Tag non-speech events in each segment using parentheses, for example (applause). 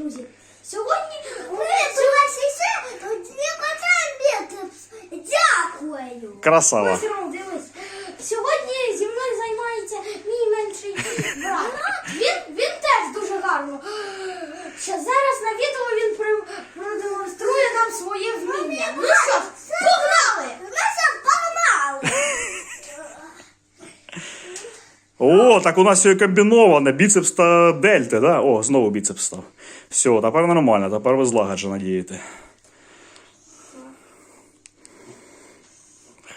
друзі, сьогодні ми мене була ще не кота Дякую. Красава. Дивись. Сьогодні зі мною займається мій менший брат. (laughs) Він, він теж дуже гарно. Зараз на відео він при- продемонструє нам своє вміння. Ну що ж, погнали! Ну що, погнали. О, так у нас все комбіноване. Біцепс та дельти, да? О, знову біцепс став. Все, тепер нормально, тепер ви злагоджено дієте.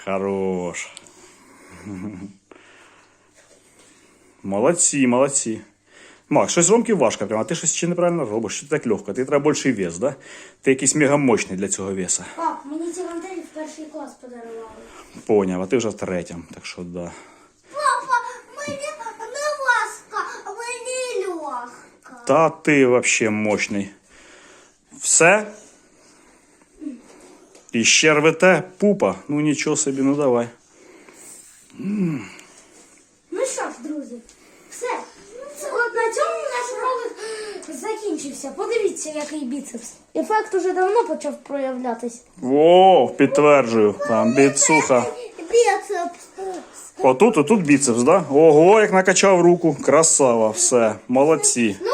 Хорош. Молодці, молодці. Макс, щось Ромки важко, прямо, а ти щось ще неправильно робиш. Що ти так легко? Ти треба більший вес, да? Ти якийсь мегамощний для цього веса. Пап, мені ці гантелі в перший клас подарували. Поняв, а ти вже в третьому, так що да. Папа, мені не важко, мені легко. Та ти вообще мощний. Все? І ще рвете пупа. Ну нічого собі, ну давай. Ну що ж, друзі, все. От на цьому наш ролик закінчився. Подивіться, який біцепс. Ефект уже давно почав проявлятись. О, підтверджую. Там біцуха. Біцепс. Отут, отут біцепс, да? Ого, як накачав руку. Красава, все. Молодці. Ну